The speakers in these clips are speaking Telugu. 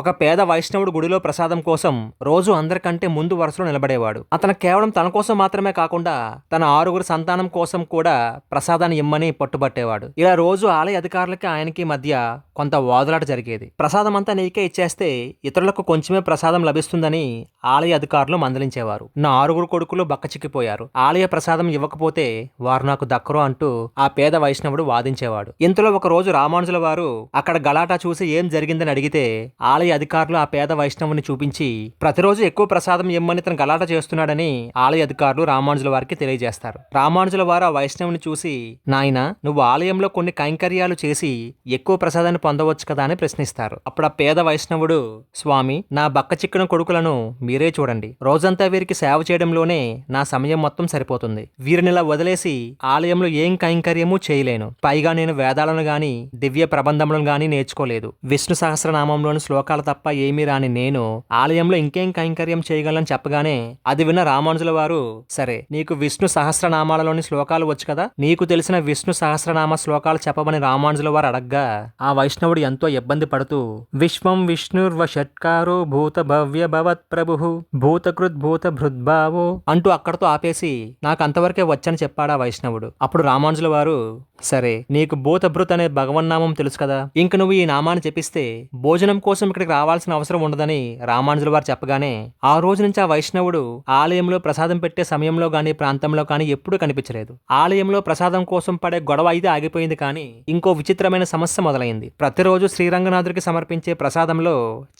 ఒక పేద వైష్ణవుడు గుడిలో ప్రసాదం కోసం రోజు అందరికంటే ముందు వరుసలో నిలబడేవాడు. అతను కేవలం తన కోసం మాత్రమే కాకుండా తన ఆరుగురు సంతానం కోసం కూడా ప్రసాదాన్ని ఇమ్మని పట్టుబట్టేవాడు. ఇలా రోజు ఆలయ అధికారులకి ఆయనకి మధ్య కొంత వాదులాట జరిగేది. ప్రసాదం అంతా నీకే ఇచ్చేస్తే ఇతరులకు కొంచెమే ప్రసాదం లభిస్తుందని ఆలయ అధికారులు మందలించేవారు. నా ఆరుగురు కొడుకులు బక్కచిక్కిపోయారు. ఆలయ ప్రసాదం ఇవ్వకపోతే వారు నాకు దక్కరు అంటూ ఆ పేద వైష్ణవుడు వాదించేవాడు. ఇంతలో ఒక రోజు రామానుజుల వారు అక్కడ గలాటా చూసి ఏం జరిగిందని అడిగితే ఆలయ అధికారులు ఆ పేద వైష్ణవుని చూపించి ప్రతిరోజు ఎక్కువ ప్రసాదం ఇమ్మని తన గలాట చేస్తున్నాడని ఆలయ అధికారులు రామానుజుల వారికి తెలియజేస్తారు. రామానుజుల వారు ఆ వైష్ణవుని చూసి నాయన నువ్వు ఆలయంలో కొన్ని కైంకర్యాలు చేసి ఎక్కువ ప్రసాదాన్ని పొందవచ్చు కదా అని ప్రశ్నిస్తారు. అప్పుడు ఆ పేద వైష్ణవుడు స్వామి నా బక్క చిక్కిన కొడుకులను మీరే చూడండి. రోజంతా వీరికి సేవ చేయడంలోనే నా సమయం మొత్తం సరిపోతుంది. వీరిని ఇలా వదిలేసి ఆలయంలో ఏం కైంకర్యము చేయలేను. పైగా నేను వేదాలను గాని దివ్య ప్రబంధములను గాని నేర్చుకోలేదు. విష్ణు సహస్రనామంలోని శ్లోకాలు తప్ప ఏమీ రాని నేను ఆలయంలో ఇంకేం కైంకర్యం చేయగలను చెప్పగానే అది విన్న రామానుజుల వారు సరే నీకు విష్ణు సహస్రనామాలలోని శ్లోకాలు వచ్చు కదా? నీకు తెలిసిన విష్ణు సహస్రనామ శ్లోకాలు చెప్పమని రామానుజుల వారు అడగ్గా ఆ వైష్ణవుడు ఎంతో ఇబ్బంది పడుతూ విశ్వం విష్ణుర్వ షట్కారో భూత భవ్య భవత్ ప్రభు భూతకృత్ భూత భృద్భావో అంటూ అక్కడతో ఆపేసి నాకు అంతవరకే వచ్చని చెప్పాడా వైష్ణవుడు. అప్పుడు రామానుజుల వారు సరే నీకు భూతభృత్ అనే భగవన్నామం తెలుసు కదా? ఇంక నువ్వు ఈ నామాన్ని చెప్పిస్తే భోజనం కోసం ఇక్కడికి రావాల్సిన అవసరం ఉండదని రామానుజుల వారు చెప్పగానే ఆ రోజు నుంచి ఆ వైష్ణవుడు ఆలయంలో ప్రసాదం పెట్టే సమయంలో గాని ప్రాంతంలో కానీ ఎప్పుడూ కనిపించలేదు. ఆలయంలో ప్రసాదం కోసం పడే గొడవ అయితే ఆగిపోయింది కానీ ఇంకో విచిత్రమైన సమస్య మొదలైంది. ప్రతిరోజు శ్రీరంగనాథుడికి సమర్పించే ప్రసాదంలో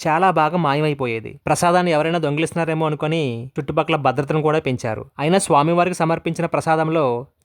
చాలా భాగం మాయమైపోయేది. ప్రసాదాన్ని ఎవరైనా దొంగిలిస్తున్నారేమో అనుకొని చుట్టుపక్కల భద్రతను కూడా పెంచారు. అయినా స్వామివారికి సమర్పించిన ప్రసాదంలో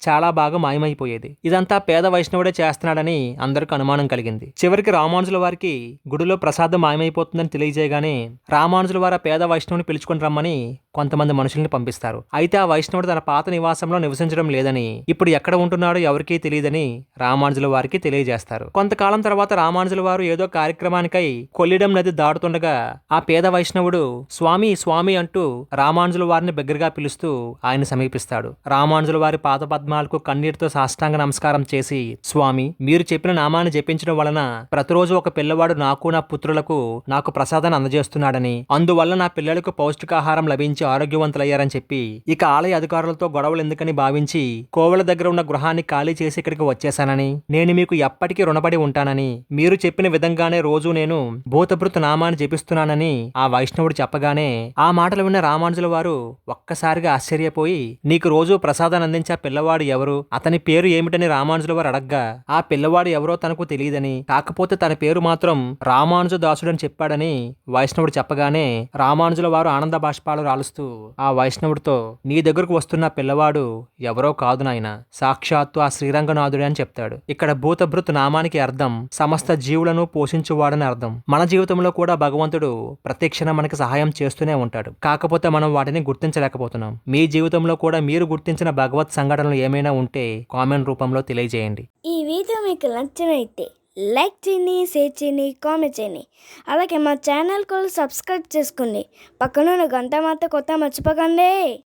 చాలా బాగా మాయమైపోయేది. ఇదంతా పేద వైష్ణవుడే చేస్తున్నాడని అందరికి అనుమానం కలిగింది. చివరికి రామానుజుల వారికి గుడిలో ప్రసాదం మాయమైపోతుందని తెలియజేయగానే రామానుజుల వారు పేద వైష్ణవుని పిలుచుకుని రమ్మని కొంతమంది మనుషుల్ని పంపిస్తారు. అయితే ఆ వైష్ణవుడు తన పాత నివాసంలో నివసించడం లేదని ఇప్పుడు ఎక్కడ ఉంటున్నాడో ఎవరికీ తెలియదని రామానుజుల వారికి తెలియజేస్తారు. కొంతకాలం తర్వాత రామానుజుల వారు ఏదో కార్యక్రమానికై కొల్లిడం నది దాటుతుండగా ఆ పేద వైష్ణవుడు స్వామి స్వామి అంటూ రామానుజుల వారిని దగ్గరగా పిలుస్తూ ఆయన సమీపిస్తాడు. రామానుజుల వారి పాత పద్మాలకు కన్నీటితో సాష్టాంగ నమస్కారం చేసి స్వామి మీరు చెప్పిన నామాన్ని జపించడం వలన ప్రతిరోజు ఒక పిల్లవాడు నాకు నా పుత్రులకు నాకు ప్రసాదాన్ని అందజేస్తున్నాడని అందువల్ల నా పిల్లలకు పౌష్టికాహారం లభించి ఆరోగ్యవంతులయ్యారని చెప్పి ఇక ఆలయ అధికారులతో గొడవలు ఎందుకని భావించి కోవెల దగ్గర ఉన్న గృహాన్ని ఖాళీ చేసి ఇక్కడికి వచ్చేశానని నేను మీకు ఎప్పటికీ రుణపడి ఉంటానని మీరు చెప్పిన విధంగానే రోజు నేను భూతభృత నామాన్ని జపిస్తున్నానని ఆ వైష్ణవుడు చెప్పగానే ఆ మాటలు విన్న రామానుజుల వారు ఒక్కసారిగా ఆశ్చర్యపోయి నీకు రోజు ప్రసాదాన్ని అందించే పిల్లవాడు ఎవరు? అతని పేరు ఏమిటని రామానుజుల వారు అడగ్గా ఆ పిల్లవాడు ఎవరో తనకు తెలియదని కాకపోతే తన పేరు మాత్రం రామానుజ దాసుడని చెప్పాడని వైష్ణవుడు చెప్పగానే రామానుజుల వారు ఆనంద బాష్పాలు రాలుస్తూ ఆ వైష్ణవుడితో నీ దగ్గరకు వస్తున్న పిల్లవాడు ఎవరో కాదు నాయన. సాక్షాత్తు ఆ శ్రీరంగనాథుడే అని చెప్తాడు. ఇక్కడ భూతభృత్ నామానికి అర్థం సమస్త జీవులను పోషించువాడని అర్థం. మన జీవితంలో కూడా భగవంతుడు ప్రతిక్షణం మనకి సహాయం చేస్తూనే ఉంటాడు. కాకపోతే మనం వాటిని గుర్తించలేకపోతున్నాం. మీ జీవితంలో కూడా మీరు గుర్తించిన భగవత్ సంఘటనలు ఏమైనా ఉంటే కామెంట్ రూపంలో తెలియజేయండి. ఈ వీడియో మీకు నచ్చినైతే లైక్ చేయండి షేర్ చేయండి కామెంట్ చేయండి. అలాగే మా ఛానల్ కూడా సబ్స్క్రైబ్ చేసుకోండి. పక్కన గంట మాత్రం కొత్త మర్చిపోకండి.